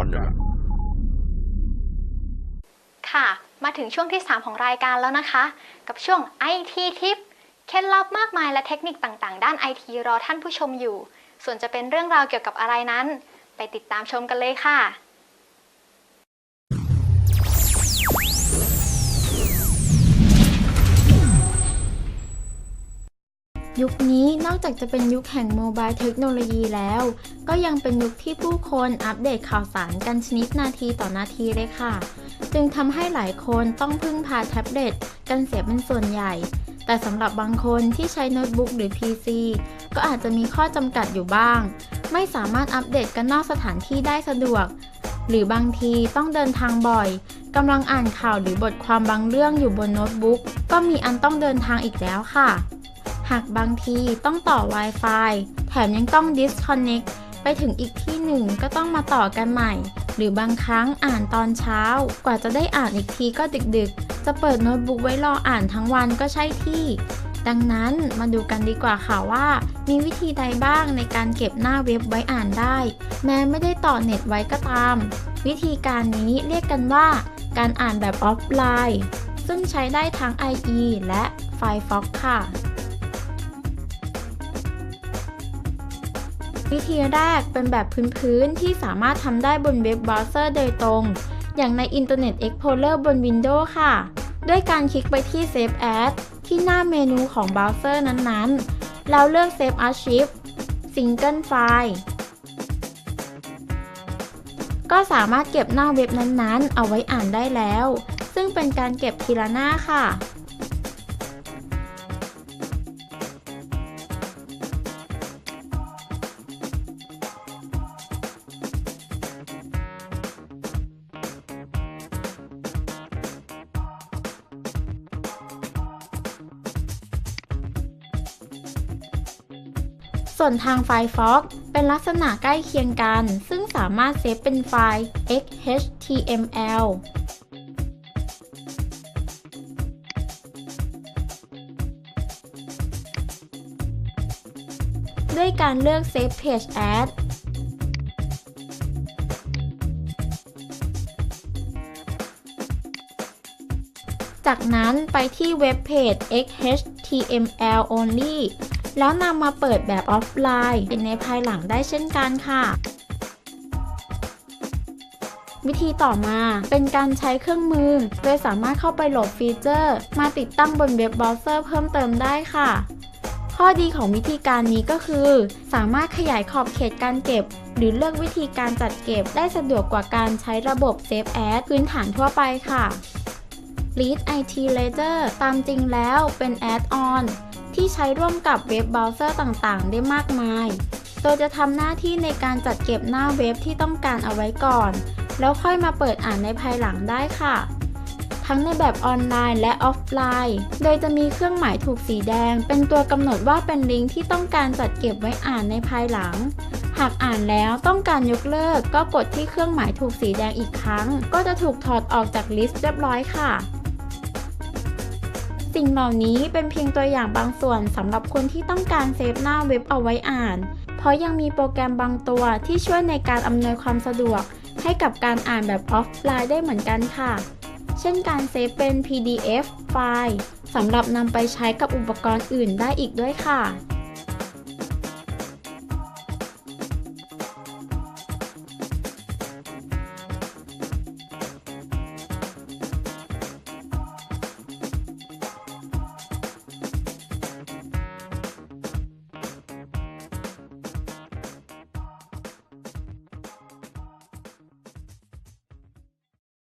อนอยู่แล้วค่ะ มาถึงช่วงที่ 3 ของรายการแล้วนะคะ กับช่วง IT ทิปเคล็ดลับมากมายและเทคนิคต่างๆ ด้าน IT รอท่านผู้ชมอยู่ ส่วนจะเป็นเรื่องราวเกี่ยวกับอะไรนั้น ไปติดตามชมกันเลยค่ะ ยุคนี้นอกจากจะเป็นยุคแห่งโมบายเทคโนโลยีแล้ว ก็ยังเป็นยุคที่ผู้คนอัปเดตข่าวสารกันชนิดนาทีต่อนาทีเลยค่ะ จึงทำให้หลายคนต้องพึ่งพาแท็บเล็ตกันเสียเป็นส่วนใหญ่ แต่สำหรับบางคนที่ใช้โน้ตบุ๊กหรือ PC ก็อาจจะมีข้อจำกัดอยู่บ้าง ไม่สามารถอัปเดตกันนอกสถานที่ได้สะดวก หรือบางทีต้องเดินทางบ่อยกำลังอ่านข่าวหรือบทความบางเรื่องอยู่บนโน้ตบุ๊กก็มีอันต้องเดินทางอีกแล้วค่ะ หากบางทีต้องต่อ Wi-Fi แถมยังต้อง disconnect ไปถึงอีกที่หนึ่งก็ต้องมาต่อกันใหม่ หรือบางครั้งอ่านตอนเช้า กว่าจะได้อ่านอีกทีก็ดึกๆ จะเปิดโน้ตบุ๊กไว้รออ่านทั้งวันก็ใช่ที่ ดังนั้นมาดูกันดีกว่าค่ะว่า มีวิธีใดบ้างในการเก็บหน้าเว็บไว้อ่านได้ แม้ไม่ได้ต่อเน็ตไว้ก็ตาม วิธีการนี้เรียกกันว่า การอ่านแบบออฟไลน์ ซึ่งใช้ได้ทั้ง IE และ Firefox ค่ะ วิธีแรกเป็นแบบพื้นๆที่สามารถทำได้บนเว็บเบราว์เซอร์โดยตรง อย่างใน Internet Explorer บน Windows ค่ะ ด้วยการคลิกไปที่ Save As ที่หน้าเมนูของเบราว์เซอร์นั้นๆ แล้วเลือก Save Archive Single File ก็สามารถเก็บหน้าเว็บนั้นๆ เอาไว้อ่านได้แล้ว ซึ่งเป็นการเก็บทีละหน้าค่ะ ส่วนทางไฟล์ Fox เป็นลักษณะใกล้เคียงกัน ซึ่งสามารถเซฟเป็นไฟล์ XHTML ด้วยการเลือก Save Page As จากนั้นไปที่เว็บเพจ XHTML only แล้วนำมาเปิดแบบออฟไลน์ในภายหลังได้เช่นกันค่ะวิธีต่อมาเป็นการใช้เครื่องมือ โดยสามารถเข้าไปโหลดฟีเจอร์ มาติดตั้งบนเว็บเบราว์เซอร์เพิ่มเติมได้ค่ะ ข้อดีของวิธีการนี้ก็คือ สามารถขยายขอบเขตการเก็บ หรือเลือกวิธีการจัดเก็บได้สะดวกกว่าการใช้ระบบ Save As พื้นฐานทั่วไปค่ะ Lead IT Ledger ตามจริงแล้วเป็นแอดออน ที่ใช้ร่วมกับเว็บเบราว์เซอร์ต่างๆ ได้มากมาย โดยจะทำหน้าที่ในการจัดเก็บหน้าเว็บที่ต้องการเอาไว้ก่อน แล้วค่อยมาเปิดอ่านในภายหลังได้ค่ะ ทั้งในแบบออนไลน์และออฟไลน์ โดยจะมีเครื่องหมายถูกสีแดง เป็นตัวกำหนดว่าเป็นลิงก์ที่ต้องการจัดเก็บไว้อ่านในภายหลังหากอ่านแล้วต้องการยกเลิกก็กดที่เครื่องหมายถูกสีแดงอีกครั้ง ก็จะถูกถอดออกจากลิสต์เรียบร้อยค่ะ สิ่งเหล่านี้เป็นเพียงตัวอย่างบางส่วนสำหรับคนที่ต้องการเซฟหน้าเว็บเอาไว้อ่าน เพราะยังมีโปรแกรมบางตัวที่ช่วยในการอำนวยความสะดวก ให้กับการอ่านแบบออฟไลน์ได้เหมือนกันค่ะ เช่นการเซฟเป็น PDF ไฟล์สำหรับนำไปใช้กับอุปกรณ์อื่นได้อีกด้วยค่ะ